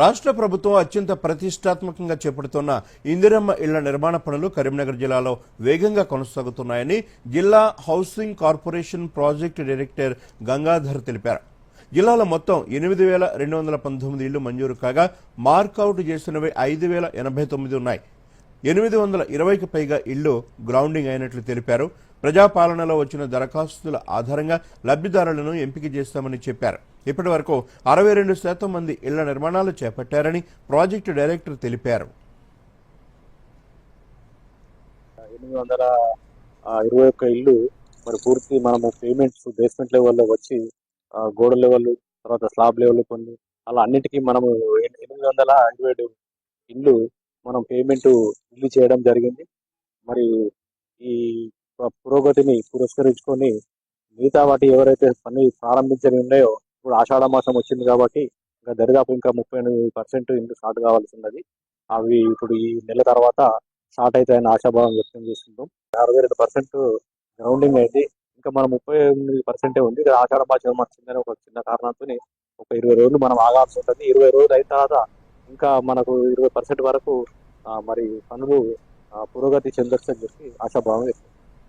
రాష్ట్ర ప్రభుత్వం అత్యంత ప్రతిష్టాత్మకంగా చేపడుతున్న ఇందిరమ్మ ఇళ్ళ నిర్మాణ పనులు కరీంనగర్ జిల్లాలో వేగంగా కొనసాగుతున్నాయని జిల్లా housing corporation project director Gangadhar తెలిపారు. జిల్లాలో మొత్తం ఎనిమిది వేల రెండు వందల పంతొమ్మిది ఇళ్ళు మంజూరు కాగా మార్కౌట్ చేసినవి ఐదు వేల ఎనభై తొమ్మిది ఉన్నాయి. ఎనిమిది వందల ఇరవైకి పైగా ఇళ్ళు గ్రౌండింగ్ అయినట్లు తెలిపారు. ప్రజాపాలనలో వచ్చిన దరఖాస్తుల ఆధారంగా లబ్ధిదారులను ఎంపిక చేస్తామని చెప్పారు. ఇప్పటి వరకు అరవై రెండు శాతం మంది ఇళ్ళ నిర్మాణాలు చేపట్టారని ప్రాజెక్టు డైరెక్టర్ తెలిపారు. ఎనిమిది వందల ఇరవై ఒక్క ఇల్లు మరి పూర్తి మనము పేమెంట్స్ బేస్మెంట్ లెవెల్లో వచ్చి గోడ లెవెల్ తర్వాత స్లాబ్ లెవెల్ కొన్ని అలా అన్నిటికీ మనము ఎనిమిది వందల ఇరవై ఏడు ఇల్లు మనం పేమెంట్ రిలీజ్ చేయడం జరిగింది. మరి ఈ పురోగతిని పురస్కరించుకొని మిగతా వాటి ఎవరైతే పని ప్రారంభించని ఉన్నాయో ఇప్పుడు ఆషాఢ మాసం వచ్చింది కాబట్టి ఇంకా దరిదాపు ఇంకా ముప్పై ఎనిమిది పర్సెంట్ ఇల్లు స్టార్ట్ కావాల్సి ఉన్నది. అవి ఇప్పుడు ఈ నెల తర్వాత స్టార్ట్ అవుతాయని ఆశాభావం వ్యక్తం చేసుకుంటాం అరవై రెండు పర్సెంట్ గ్రౌండింగ్ అయింది. ఇంకా మనం ముప్పై ఎనిమిది పర్సెంటే ఉంది. ఆషాఢ మాసం వచ్చిందని ఒక చిన్న కారణంతో ఒక ఇరవై రోజులు మనం ఆగాల్సి ఉంటుంది. ఇరవై రోజులు అయిన తర్వాత ఇంకా మనకు ఇరవై పర్సెంట్ వరకు మరి పనులు ఆ, పురోగతి చెందొచ్చని చెప్పి ఆశాభావం వ్యక్తం